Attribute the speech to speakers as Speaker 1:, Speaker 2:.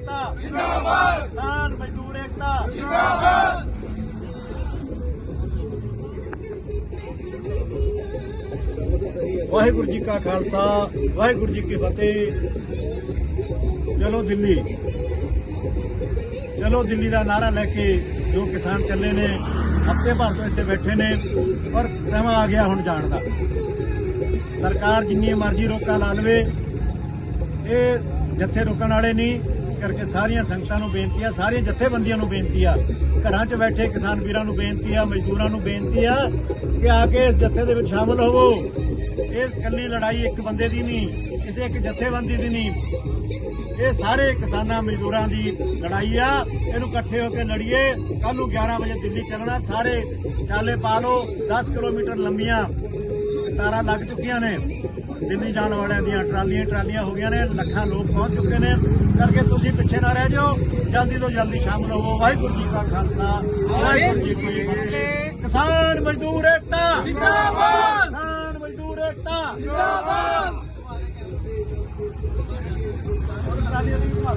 Speaker 1: ਕਿਸਾਨ ਮਜ਼ਦੂਰ ਏਕਤਾ। ਵਾਹਿਗੁਰੂ ਜੀ ਕਾ ਖਾਲਸਾ ਵਾਹਿਗੁਰੂ ਜੀ ਕੀ ਫਤਿਹ। ਚਲੋ ਦਿੱਲੀ। ਚਲੋ ਦਿੱਲੀ ਦਾ ਨਾਰਾ ਲੈ ਕੇ ਜੋ ਕਿਸਾਨ ਚੱਲੇ ਨੇ ਹਫ਼ਤੇ ਭਰ ਤੋਂ ਇੱਥੇ ਬੈਠੇ ਨੇ ਪਰ ਸਮਾਂ ਆ ਗਿਆ ਹੁਣ ਜਾਣ ਦਾ। ਸਰਕਾਰ ਜਿੰਨੀ ਮਰਜ਼ੀ ਰੋਕਾਂ ਲਾ ਲਵੇ ਇਹ ਜੱਥੇ ਰੁਕਣ ਵਾਲੇ ਨਹੀਂ ਕਰਕੇ ਸਾਰੀਆਂ ਸੰਗਤਾਂ ਨੂੰ ਬੇਨਤੀ ਆ, ਸਾਰੀਆਂ ਜਥੇਬੰਦੀਆਂ ਨੂੰ ਬੇਨਤੀ ਆ। ਘਰਾਂ 'ਚ ਬੈਠੇ ਕਿਸਾਨ ਵੀਰਾਂ ਨੂੰ ਬੇਨਤੀ ਆ, ਮਜ਼ਦੂਰਾਂ ਨੂੰ ਬੇਨਤੀ ਆ ਕਿ ਆ ਕੇ ਇਸ ਜੱਥੇ ਦੇ ਵਿੱਚ ਸ਼ਾਮਲ ਹੋਵੋ। ਇਹ ਇਕੱਲੀ ਲੜਾਈ ਇੱਕ ਬੰਦੇ ਦੀ ਨਹੀਂ, ਕਿਸੇ ਇੱਕ ਜਥੇਬੰਦੀ ਦੀ ਨਹੀਂ। ਇਹ ਸਾਰੇ ਕਿਸਾਨਾਂ, ਮਜ਼ਦੂਰਾਂ ਦੀ ਲੜਾਈ ਆ। ਇਹਨੂੰ ਇਕੱਠੇ ਹੋ ਕੇ ਲੜੀਏ। ਕੱਲ ਨੂੰ 11 ਵਜੇ ਦਿੱਲੀ ਚੱਲਣਾ। ਸਾਰੇ ਚਾਲੇ ਪਾ ਲਓ। 10 ਕਿਲੋਮੀਟਰ ਲੰਮੀਆਂ ਤਾਰਾਂ ਲੱਗ ਚੁੱਕੀਆਂ ਨੇ। ਦਿੱਲੀ ਜਾਣ ਵਾਲਿਆਂ ਦੀਆਂ ਟਰਾਲੀਆਂ ਟਰਾਲੀਆਂ ਹੋ ਗਈਆਂ ਨੇ। ਲੱਖਾਂ ਲੋਕ ਪਹੁੰਚ ਚੁੱਕੇ ਨੇ। ਕਰਕੇ ਤੁਸੀਂ ਪਿੱਛੇ ਨਾ ਰਹਿ ਜਾਓ। ਜਲਦੀ ਤੋਂ ਜਲਦੀ ਸ਼ਾਮਲ ਹੋਵੋ ਵਾਹਿਗੁਰੂ ਜੀ ਕਾ ਖਾਲਸਾ। ਵਾਹਿਗੁਰੂ ਜੀ ਕੀ ਫਤਿਹ। ਕਿਸਾਨ ਮਜ਼ਦੂਰ ਏਕਤਾ। ਜਿੰਦਾਬਾਦ। ਕਿਸਾਨ ਮਜ਼ਦੂਰ ਏਕਤਾ। ਜਿੰਦਾਬਾਦ। ਭਾਲ